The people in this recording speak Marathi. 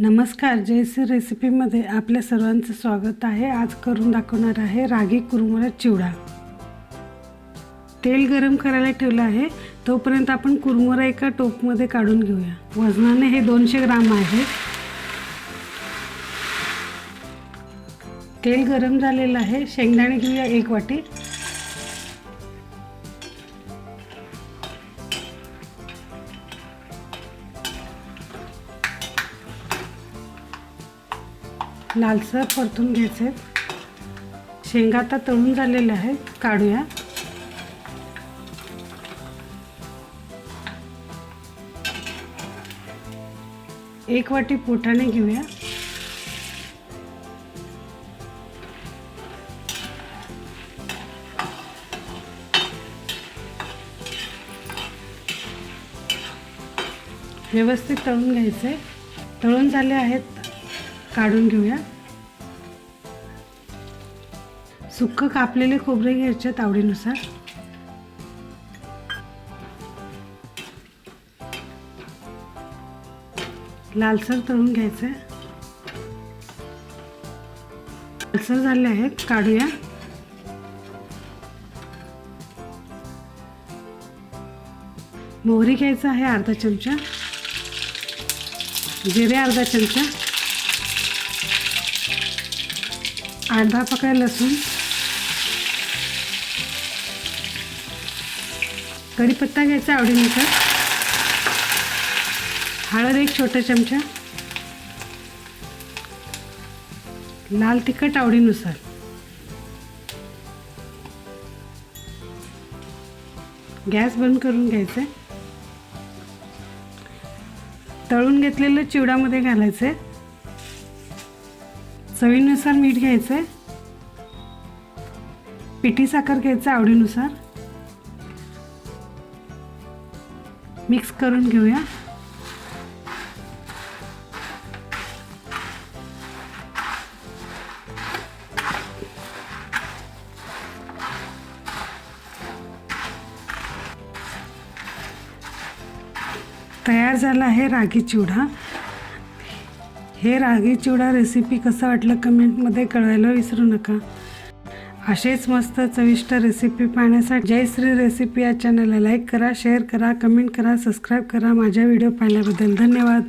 नमस्कार जयश्री रेसिपीमध्ये आपल्या सर्वांचं स्वागत आहे. आज करून दाखवणार आहे रागी कुरमुरा चिवडा. तेल गरम करायला ठेवलं आहे. तोपर्यंत आपण कुरमुरा एका टोपमध्ये काढून घेऊया. वजनाने हे दोनशे ग्राम आहे. तेल गरम झालेलं आहे. शेंगदाणे घेऊया एक वाटी. लालसर परतून घ्यायचे. शेंगा आता तळून झालेल्या आहेत. काढूया. एक वाटी पोटाने घेऊया. व्यवस्थित तळून घ्यायचे. तळून झाले आहेत काढून घेऊया. सुक्क कापलेले खोबरे घ्यायचे आवडीनुसार. लालसर तळून घ्यायचं. लालसर झाले आहेत काढूया. मोहरी घ्यायचं आहे अर्धा चमचा. जिरे अर्धा चमचा. आठ दहा पकड्या लसूण. कढीपत्ता घ्यायचा आवडीनुसार. हळद एक छोटा चमचा. लाल तिखट आवडीनुसार. गॅस बंद करून घ्यायचे तळून घेतलेलं चिवडामध्ये घालायचं आहे चवीनुसार मीठ घ्यायचं आहे. पिठी साखर घ्यायचं आवडीनुसार. मिक्स करून घेऊया. तयार झाला आहे रागी चिवडा. हे रागी चिवडा रेसिपी कसं वाटलं कमेंटमध्ये कळवायला विसरू नका. असेच मस्त चविष्ट रेसिपी पाहण्यासाठी जयश्री रेसिपी या चॅनलला लाईक करा शेअर करा कमेंट करा सबस्क्राईब करा. माझ्या व्हिडिओ पाहिल्याबद्दल धन्यवाद.